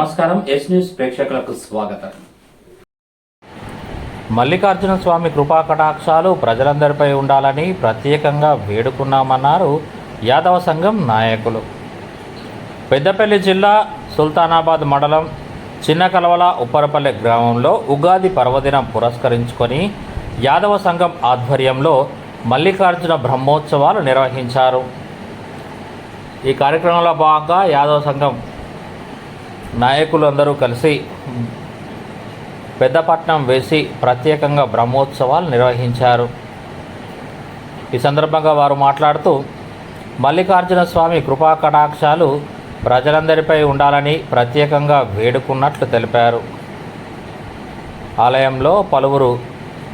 నమస్కారం yes news ప్రేక్షకులకు స్వాగతం. మల్లికార్జున స్వామి కృపా కటాక్షాలు ప్రజలందరిపై ఉండాలని ప్రత్యేకంగా వేడుకున్నామన్నారు యాదవ సంఘం నాయకులు. పెద్దపల్లి జిల్లా సుల్తానాబాద్ మండలం చిన్న కలవల ఉప్పరపల్లె గ్రామంలో ఉగాది పర్వదినం పురస్కరించుకొని యాదవ సంఘం ఆధ్వర్యంలో మల్లికార్జున బ్రహ్మోత్సవాలు నిర్వహించారు. ఈ కార్యక్రమంలో భాగంగా యాదవ సంఘం నాయకులందరూ కలిసి పెద్దపట్నం వేసి ప్రత్యేకంగా బ్రహ్మోత్సవాలు నిర్వహించారు. ఈ సందర్భంగా వారు మాట్లాడుతూ మల్లికార్జున స్వామి కృపా కటాక్షాలు ప్రజలందరిపై ఉండాలని ప్రత్యేకంగా వేడుకున్నట్లు తెలిపారు. ఆలయంలో పలువురు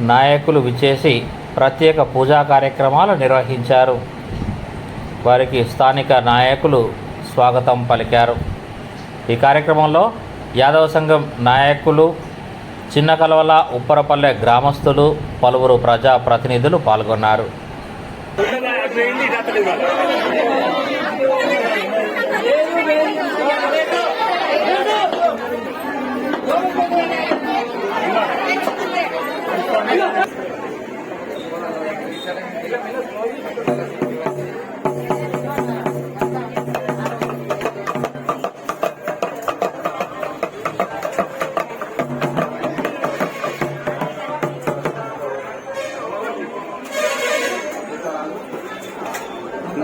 నాయకులు విచ్చేసి ప్రత్యేక పూజా కార్యక్రమాలు నిర్వహించారు. వారికి స్థానిక నాయకులు స్వాగతం పలికారు. ఈ కార్యక్రమంలో యాదవ సంఘం నాయకులు చిన్న కలవల ఉప్పరపల్లె గ్రామస్తులు పలువురు ప్రజా ప్రతినిధులు పాల్గొన్నారు.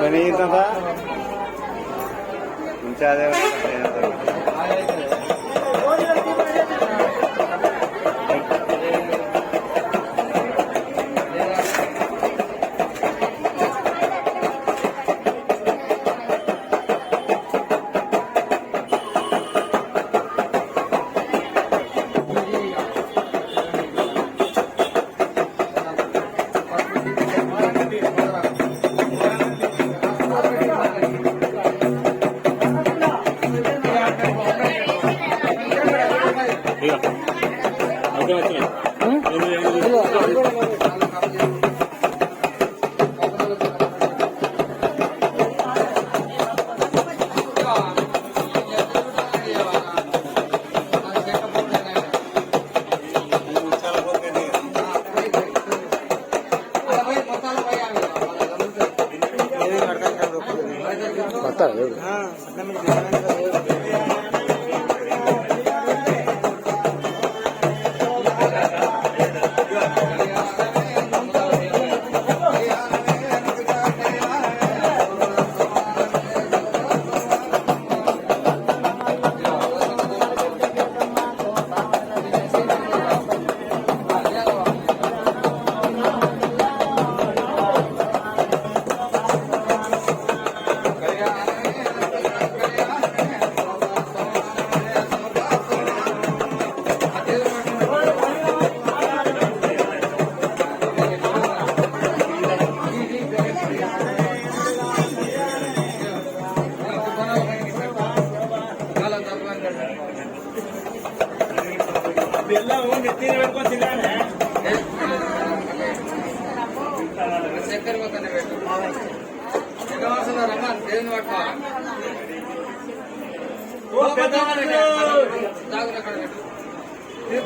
बने दादा तुमच्या आधी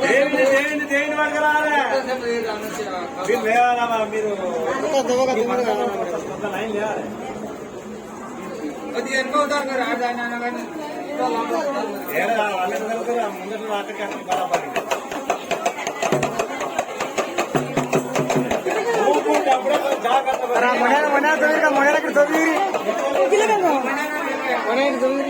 దేవుని దేవుని వరకు రాలే మీరు లేవాలా మీరు కొంత లైన్ లేవాలి ఏడా వాళ్ళకి వెళ్తారు ముందర వాటికి মনে রাখি ছবি? মনে রাখি ছবি?